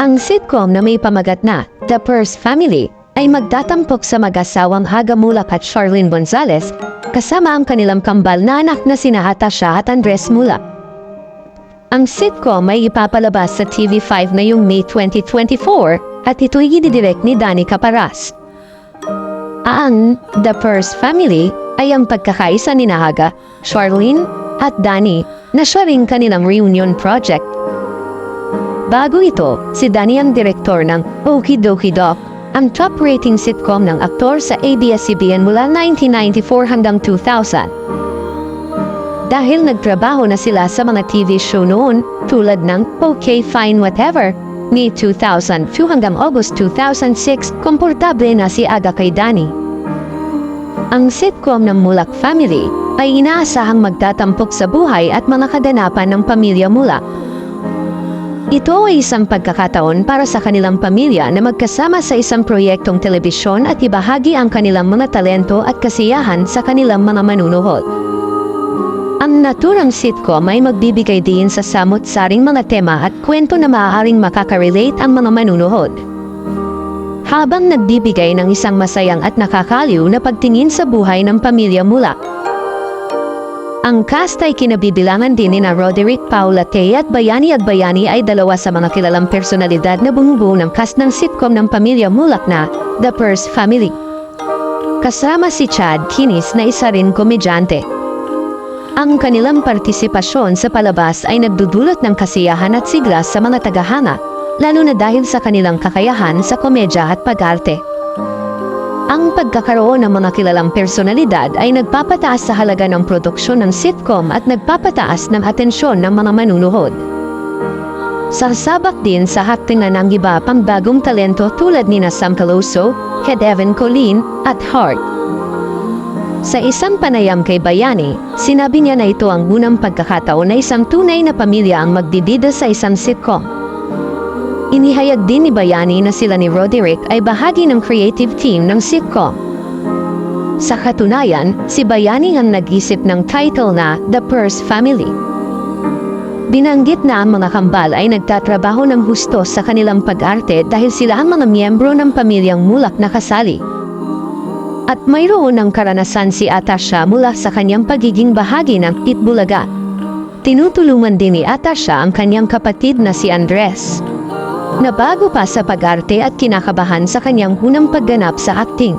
Ang sitcom na may pamagat na The Purse Family ay magtatampok sa mag-asawang Haga Mulak at Charlene Gonzalez kasama ang kanilang kambal na anak na sina Atasha at Andres Mulak. Ang sitcom ay ipapalabas sa TV5 ngayong May 2024 at ito'y ginidirect ni Danny Caparas. Ang The Purse Family ay ang pagkakaisa ni Nahaga, Charlene at Danny na siya ring kanilang reunion project. Bago ito, si Danny ang direktor ng Okie Dokie Doc, ang top rating sitcom ng aktor sa ABS-CBN mula 1994 hanggang 2000. Dahil nagtrabaho na sila sa mga TV show noon tulad ng Okay Fine Whatever, May 2002 hanggang August 2006, komportable na si Aga kay Danny. Ang sitcom ng Mulak Family ay inaasahang magtatampok sa buhay at mga kaganapan ng pamilya Mulak. Ito ay isang pagkakataon para sa kanilang pamilya na magkasama sa isang proyektong telebisyon at ibahagi ang kanilang mga talento at kasiyahan sa kanilang mga manunood. Ang naturang sitcom ay magbibigay din sa samot-saring mga tema at kwento na maaaring makaka-relate ang mga manunood. Habang nagbibigay ng isang masayang at nakakaliw na pagtingin sa buhay ng pamilya Mulak. Ang cast ay kinabibilangan din ni na Roderick Paula Tay at Bayani at Bayani ay dalawa sa mga kilalang personalidad na bumubuo ng cast ng sitcom ng pamilya Mulak na The Purse Family. Kasama si Chad Kinis na isa rin komedyante. Ang kanilang partisipasyon sa palabas ay nagdudulot ng kasiyahan at sigla sa mga tagahanga, lalo na dahil sa kanilang kakayahan sa komedya at pag-arte. Ang pagkakaroon ng mga kilalang personalidad ay nagpapataas sa halaga ng produksyon ng sitcom at nagpapataas ng atensyon ng mga manunood. Sasabak din sa haktingan ng iba pang bagong talento tulad ni Sam Caloso, Head Evan Colleen at Hart. Sa isang panayam kay Bayani, sinabi niya na ito ang unang pagkakataon na isang tunay na pamilya ang magdidida sa isang sitcom. Inihayag din ni Bayani na sila ni Roderick ay bahagi ng creative team ng sitcom. Sa katunayan, si Bayani ang nag-isip ng title na The Purse Family. Binanggit na ang mga kambal ay nagtatrabaho ng husto sa kanilang pag-arte dahil sila ang mga miyembro ng pamilyang mulak na kasali. At mayroon ng karanasan si Atasha mula sa kanyang pagiging bahagi ng Itbulaga. Tinutulungan din ni Atasha ang kanyang kapatid na si Andres na bago pa sa pag-arte at kinakabahan sa kanyang unang pagganap sa acting.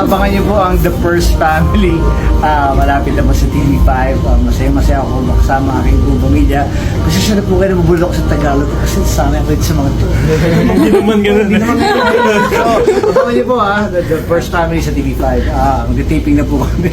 Abangan niyo po ang The First Family. Ah, malapit na po sa TV5. Ah, masaya-masaya ako makasama ang aking buong pamilya. Kasi siya na po kayo nabubulok sa Tagalog. Kasi sana ako sa mga to. Hindi naman ganun. Hindi naman ganun. So, abangan niyo po ha, The, The First Family sa TV5. Ah, mag-taping na po kami.